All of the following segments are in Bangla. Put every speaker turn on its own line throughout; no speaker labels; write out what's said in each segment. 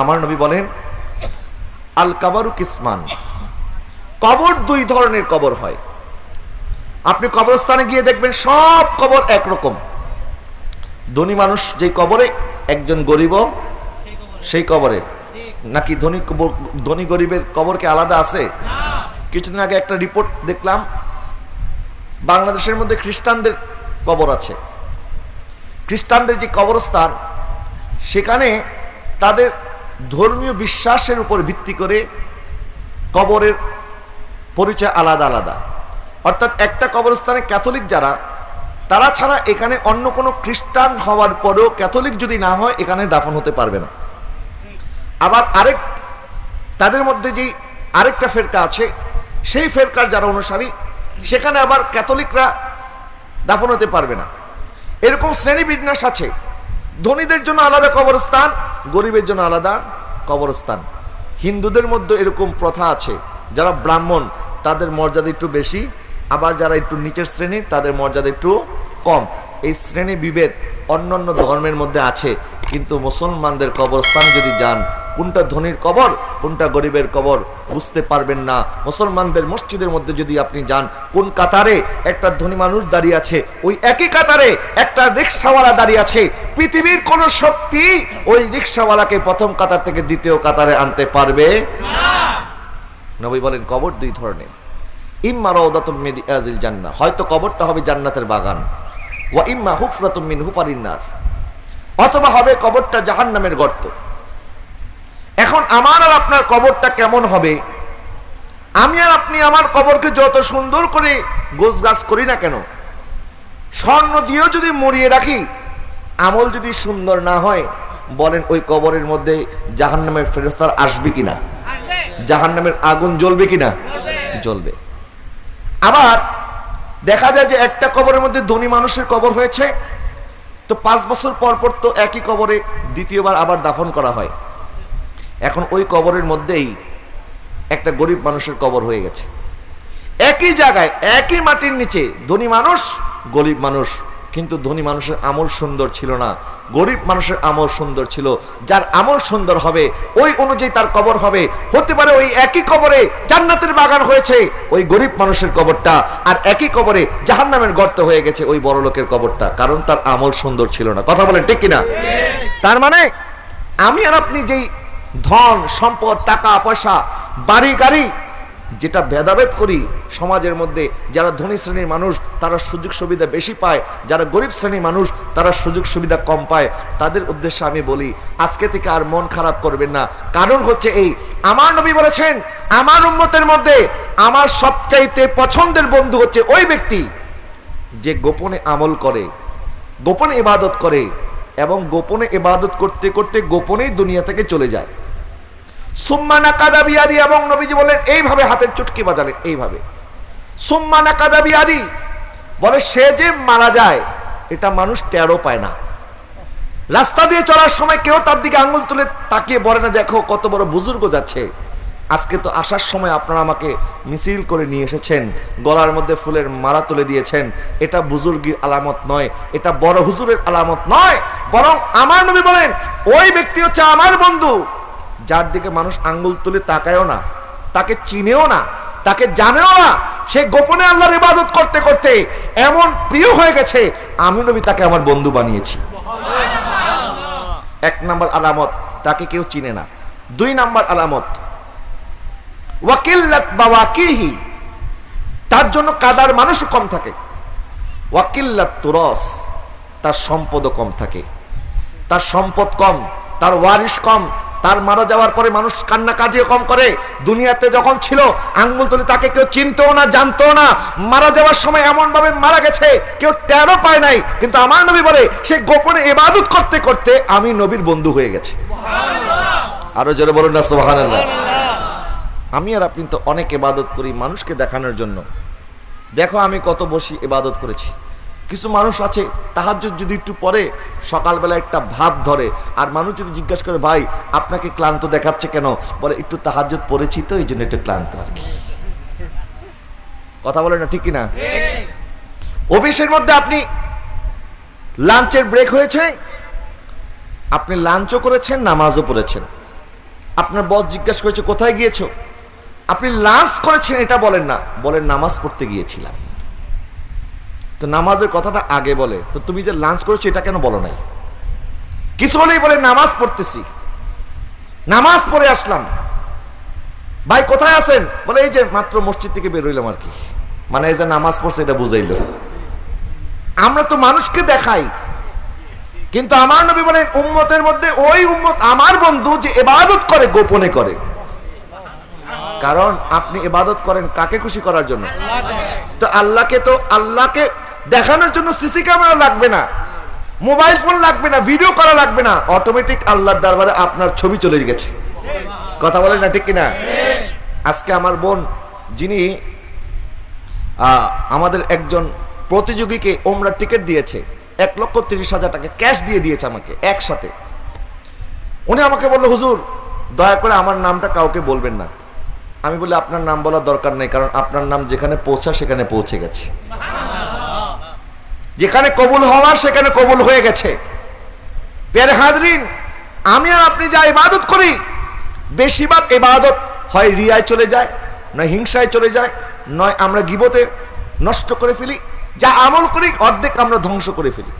আমার নবী বলেন, আল কাবারু কিসমান। কবর দুই ধরনের কবর হয়। আপনি কবরস্থানে গিয়ে দেখবেন সব কবর একরকম। ধনী মানুষ যেই কবরে, একজন গরিব সেই কবরে। নাকি ধনী ধনী গরিবের কবর কি আলাদা আছে? কিছুদিন আগে একটা রিপোর্ট দেখলাম, বাংলাদেশের মধ্যে খ্রিস্টানদের কবর আছে। খ্রিস্টানদের যে কবরস্থান, সেখানে তাদের ধর্মীয় বিশ্বাসের উপর ভিত্তি করে কবরের পরিচয় আলাদা আলাদা। অর্থাৎ একটা কবরস্থানে ক্যাথলিক যারা, তারা ছাড়া এখানে অন্য কোনো খ্রিস্টান হওয়ার পরেও ক্যাথলিক যদি না হয়, এখানে দাফন হতে পারবে না। আবার আরেক, তাদের মধ্যে যেই আরেকটা ফেরকা আছে, সেই ফেরকার যারা অনুসারী, সেখানে আবার ক্যাথলিকরা দাফন হতে পারবে না। এরকম শ্রেণি বিন্যাস আছে। ধনীদের জন্য আলাদা কবরস্থান গরিবের জন্য আলাদা কবরস্থান। হিন্দুদের মধ্যে এরকম প্রথা আছে, যারা ব্রাহ্মণ, তাদের মর্যাদা একটু বেশি, আবার যারা একটু নিচের শ্রেণির, তাদের মর্যাদা একটু কম। এই শ্রেণি বিভেদ অন্য অন্য ধর্মের মধ্যে আছে, কিন্তু মুসলমানদের কবরস্থান যদি যান, কোনটা ধনির কবর কোনটা গরিবের কবর বুঝতে পারবেন না। মুসলমানদের মসজিদের মধ্যে যদি আপনি যান, কোন কাতারে একটা ধনী মানুষ দাঁড়িয়ে আছে, ওই একই কাতারে একটা রিক্সাওয়ালা দাঁড়িয়ে আছে। পৃথিবীর কোন শক্তি ওই রিক্সাওয়ালাকে প্রথম কাতার থেকে দ্বিতীয় কাতারে আনতে পারবে? নবী বলেন, কবর দুই ধরনের। ইম্মা রিয়াজিল জান্নাহ। হয়তো কবরটা হবে জান্নাতের বাগান। ওয়া ইম্মা হুফরাতুম মিন হুফারিন্নার অথবা হবে কবরটা জাহান্নামের গর্ত। এখন আমার আর আপনার কবরটা কেমন হবে? আমি আর আপনি আমার কবরকে যত সুন্দর করে গোছ গাছ করি না কেন? স্বর্ণ দিয়েও যদি মরিয়ে রাখি আমল যদি সুন্দর না হয় বলেন ওই কবরের মধ্যে জাহান্নামের ফেরস্তার আসবে কিনা? জাহান্নামের আগুন জ্বলবে কিনা? জ্বলবে। আবার দেখা যায় যে একটা কবরের মধ্যে ধনী মানুষের কবর হয়েছে তো পাঁচ বছর পর পর তো একই কবরে দ্বিতীয়বার আবার দাফন করা হয়। এখন ওই কবরের মধ্যেই একটা গরিব মানুষের কবর হয়ে গেছে। একই জায়গায় একই মাটির নিচে ধনী মানুষ গরিব মানুষ। কিন্তু ধনী মানুষের আমল সুন্দর ছিল না। গরিব মানুষের আমল সুন্দর ছিল। যার আমল সুন্দর হবে ওই অনুযায়ী তার কবর হবে। হতে পারে ওই একই কবরে জান্নাতের বাগান হয়েছে ওই গরিব মানুষের কবরটা। আর একই কবরে জাহান্নামের গর্ত হয়ে গেছে ওই বড় লোকের কবরটা। কারণ তার আমল সুন্দর ছিল না। কথা বলেন ঠিক কিনা? তার মানে আমি আর আপনি যেই ধন, সম্পদ, টাকা, পয়সা, বাড়ি, গাড়ি, যেটা ভেদাভেদ করি সমাজের মধ্যে, যারা ধনী শ্রেণির মানুষ, তারা সুযোগ সুবিধা বেশি পায়। যারা গরিব শ্রেণির মানুষ, তারা সুযোগ সুবিধা কম পায়। তাদের উদ্দেশ্যে আমি বলি, আজকে থেকে আর মন খারাপ করবেন না। কারণ হচ্ছে এই, আমার নবী বলেছেন, আমার উন্মতের মধ্যে আমার সবচাইতে পছন্দের বন্ধু হচ্ছে ওই ব্যক্তি যে গোপনে আমল করে, গোপনে ইবাদত করে এবং গোপনে ইবাদত করতে করতে গোপনেই দুনিয়া থেকে চলে যায়। সুম্মানা কাদাবিয়াদি এবং নবীজি বলেন এইভাবে হাতের চুটকি বাজালেন, এইভাবে। সুম্মানা কাদাবিয়াদি বলে, সে যে মারা যায়, এটা মানুষ টেরও পায় না। রাস্তা দিয়ে চলার সময় কেউ তার দিকে আঙুল তুলে তাকিয়ে বলে না, দেখো কত বড় বুজুর্গ যাচ্ছে। আজকে তো আসার সময় আপনারা আমাকে মিছিল করে নিয়ে এসেছেন, গলার মধ্যে ফুলের মালা তুলে দিয়েছেন। এটা বুজুর্গির আলামত নয়, এটা বড় হুজুরের আলামত নয়। বরং আমার নবী বলেন, ওই ব্যক্তি হচ্ছে আমার বন্ধু। যার দিকে মানুষ আঙ্গুল তুলে তাকায়ও না, তাকে চিনেও না, তাকে জানেও না, সে গোপনে আল্লাহর ইবাদত করতে করতে এমন প্রিয় হয়ে গেছে, আমি নবী তাকে আমার বন্ধু বানিয়েছি। এক নাম্বার আলামত, তাকে কেউ চিনে না। দুই নাম্বার আলামত, ওয়াকিল্লাত বাওয়াকিহি, তার জন্য কাদার মানুষও কম থাকে। ওয়াকিল্লাত তুরস, তার সম্পদও কম থাকে। তার সম্পদ কম, তার ওয়ারিশ কম তার মারা যাওয়ার পরে মানুষ কান্না কান্নাকাটিও কম করে। দুনিয়াতে যখন ছিল আঙ্গুল তুলে তাকে কেউ চিনতেও না জানতো না। মারা যাওয়ার সময় এমন ভাবে মারা গেছে কেউ টেরও পায় নাই। কিন্তু আমার নবী বলে সে গোপনে এবাদত করতে করতে আমি নবীর বন্ধু হয়ে গেছে। আরও জোরে বলুন না সুবহানাল্লাহ। আমি আর আপনি তো অনেক ইবাদত করি মানুষকে দেখানোর জন্য। দেখো আমি কত বসি ইবাদত করেছি। কিছু মানুষ আছে, তাহাজ্জুদ যদি একটু পরে সকালবেলা একটা ভাব ধরে, আর মানুষ যদি জিজ্ঞাসা করে, ভাই, আপনাকে ক্লান্ত দেখাচ্ছে কেন? বলে, একটু তাহাজ্জুদ পড়েছি তো, এই জন্য একটু ক্লান্ত আর কি। কথা বলে না, ঠিক কিনা? অফিসের মধ্যে আপনি লাঞ্চের ব্রেক হয়েছে, আপনি লাঞ্চও করেছেন, নামাজও পড়েছেন। আপনার বস জিজ্ঞাসা করেছে, কোথায় গিয়েছো? আপনি লাঞ্চ করেছেন, এটা বলেন না, বলেন, নামাজ পড়তে গিয়েছিলাম। তো নামাজের কথাটা আগে বলে। তো তুমি যে লাঞ্চ করেছ, এটা কেন বলো নাই? কিছু হলেই বলে, নামাজ পড়তেছি। নামাজ পড়ে আসলাম। ভাই, কোথায় আছেন? বলে, এই যে মাত্র মসজিদ থেকে বেরোইলাম আর কি। মানে এই যে নামাজ পড়ছে, এটা বুঝাইল। আমরা তো মানুষকে দেখাই। কিন্তু আমার নবী বলেন, উম্মতের মধ্যে ওই উম্মত আমার বন্ধু যে এবাদত করে, গোপনে করে। কারণ আপনি এবাদত করেন কাকে খুশি করার জন্য? তো আল্লাহকে তো, আল্লাহকে দেখানোর জন্য সিসি ক্যামেরা লাগবে না, মোবাইল ফোন লাগবে না, ভিডিও করা লাগবে না অটোমেটিক আল্লাহর দরবারে আপনার ছবি চলে গেছে। কথা বলেন না ঠিক কিনা? আজকে আমার বোন, যিনি আমাদের একজন প্রতিযোগীকে ওমরা টিকিট দিয়েছে, এক লক্ষ তিরিশ হাজার টাকা ক্যাশ দিয়ে দিয়েছে আমাকে, একসাথে। উনি আমাকে বলল, হুজুর, দয়া করে আমার নামটা কাউকে বলবেন না। আমি বলি, আপনার নাম বলার দরকার নেই, কারণ আপনার নাম যেখানে পৌঁছা সেখানে পৌঁছে গেছে। যেখানে কবুল হওয়ার, সেখানে কবুল হয়ে গেছে। পের হাজরিন, আমি আর আপনি যা ইবাদত করি বেশিরভাগ ইবাদত হয় রিয়ায় চলে যায়, নয় হিংসায় চলে যায়, নয় আমরা গিবতে নষ্ট করে ফেলি। যা আমল করি, অর্ধেক আমরা ধ্বংস করে ফেলি।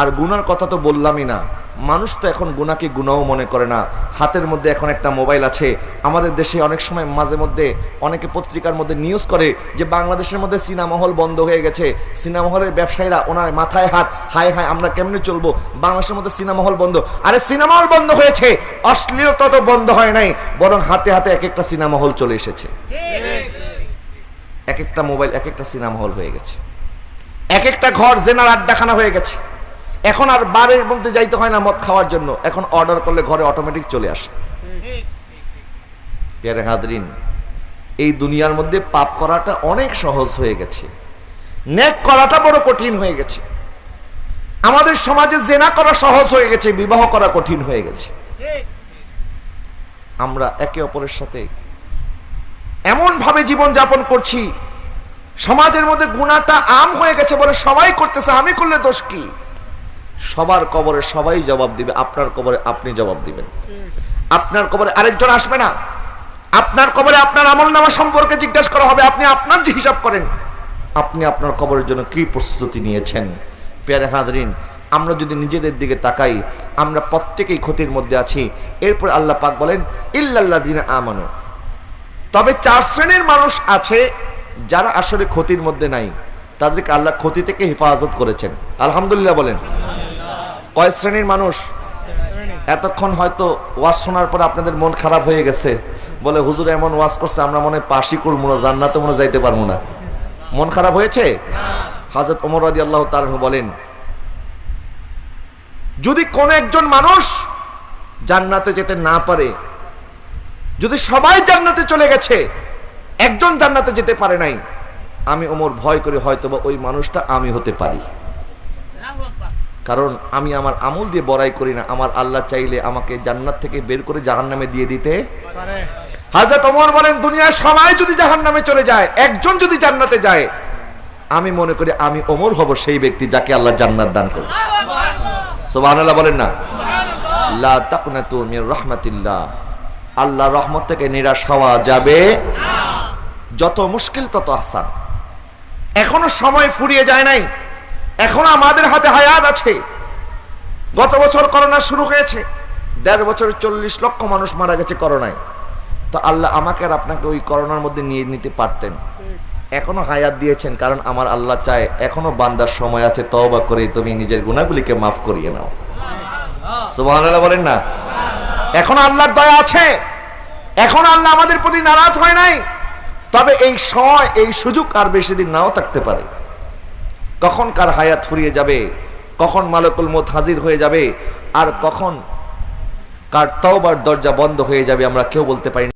আর গুনার কথা তো বললামই না। মানুষ তো এখন গুনাকে গুনাও মনে করে না। হাতের মধ্যে এখন একটা মোবাইল আছে। আমাদের দেশে অনেক সময় মাঝে মধ্যে অনেকে পত্রিকার মধ্যে নিউজ করে যে বাংলাদেশের মধ্যে সিনেমা হল বন্ধ হয়ে গেছে। সিনেমা হলের ব্যবসায়ীরা ওনার মাথায় হাত, হায় হায়, আমরা কেমনে চলবো? বাংলাদেশের মধ্যে সিনেমা হল বন্ধ। আরে সিনেমা হল বন্ধ হয়েছে! অশ্লীলতা তো বন্ধ হয় নাই, বরং হাতে হাতে এক একটা সিনেমা হল চলে এসেছে। এক একটা মোবাইল, এক একটা সিনেমা হল হয়ে গেছে। এক একটা ঘর, জেনার আড্ডাখানা হয়ে গেছে। এখন আর বারের মধ্যে যাইতে হয় না মদ খাওয়ার জন্য। এখন অর্ডার করলে ঘরে অটোমেটিক চলে আসে। এই দুনিয়ার মধ্যে পাপ করাটা অনেক সহজ হয়ে গেছে। নেক করাটা বড় কঠিন হয়ে গেছে। আমাদের সমাজে জেনা করা সহজ হয়ে গেছে, বিবাহ করা কঠিন হয়ে গেছে। আমরা একে অপরের সাথে এমন ভাবে জীবন যাপন করছি, সমাজের মধ্যে গুণাটা আম হয়ে গেছে বলে সবাই করতেছে, আমি করলে দোষ কি? সবার কবরে সবাই জবাব দিবে, আপনার কবরে আপনি জবাব দিবেন। আপনার কবরে আরেকজন আসবে না। আপনার কবরে আপনার আমল নামা সম্পর্কে জিজ্ঞাসা করা হবে, আপনি আপনার যে হিসাব করেন। আপনি আপনার কবরের জন্য কি প্রস্তুতি নিয়েছেন? পেয়ারে হাদরিন আমরা যদি নিজেদের দিকে তাকাই, আমরা প্রত্যেকেই ক্ষতির মধ্যে আছি। এরপর আল্লাহ পাক বলেন ইল্লাল্লা দিন আমানো। তবে চার শ্রেণির মানুষ আছে যারা আসলে ক্ষতির মধ্যে নাই। তাদেরকে আল্লাহ ক্ষতি থেকে হেফাজত করেছেন। আলহামদুলিল্লাহ বলেন। কয় শ্রেণির মানুষ? এতক্ষণ হয়তো ওয়াজ শোনার পর আপনাদের মন খারাপ হয়ে গেছে। বলে, হুজুর, এমন ওয়াজ করছে, আমরা মনে পাশই করব না, জান্নাতে মনে যাইতে পারব না। মন খারাপ হয়েছে? হাজরত ওমর রাদি আল্লাহ তার বলেন, যদি কোন একজন মানুষ জান্নাতে যেতে না পারে, যদি সবাই জান্নাতে চলে গেছে, একজন জান্নাতে যেতে পারে নাই, আমি ওমর ভয় করে হয়তো বা ওই মানুষটা আমি হতে পারি। কারণ আমি আমার আমল দিয়ে বড়াই করি না। আমার আল্লাহ চাইলে আমাকে জান্নাত থেকে বের করে জাহান নামে দিয়ে দিতে হাজরত ওমর বলেন দুনিয়ার সবাই যদি জাহান নামে চলে যায় একজন যদি জান্নাতে যায় আমি মনে করি আমি ওমর হব সেই ব্যক্তি যাকে আল্লাহ জান্নাত দান করবে। সুবহানাল্লাহ বলেন না? লা তাকনাতু মির রাহমাতিল্লাহ। আল্লাহ রহমত থেকে নিরাশ হওয়া যাবে। যত মুশকিল তত আসান এখনও সময় ফুরিয়ে যায় নাই। এখনও আমাদের হাতে হায়াত আছে। গত বছর করোনা শুরু হয়েছে। দেড় বছর চল্লিশ লক্ষ মানুষ মারা গেছে করোনায়। তো আল্লাহ আমাকে আর আপনাকে ওই করোনার মধ্যে নিয়ে নিতে পারতেন। এখনও হায়াত দিয়েছেন, কারণ আমার আল্লাহ চায় এখনও বান্দার সময় আছে, তওবা করে তুমি নিজের গুণাগুলিকে মাফ করিয়ে নাও। বলেন না? এখন আল্লাহর দয়া আছে। এখন আল্লাহ আমাদের প্রতি নারাজ হয় নাই। তবে এই সময়, এই সুযোগ আর বেশি দিন নাও থাকতে পারে। কখন কার হায়াত ফুরিয়ে যাবে কখন মালকুল মত হাজির হয়ে যাবে আর কখন কার তওবার দরজা বন্ধ হয়ে যাবে আমরা কেউ বলতে পারি।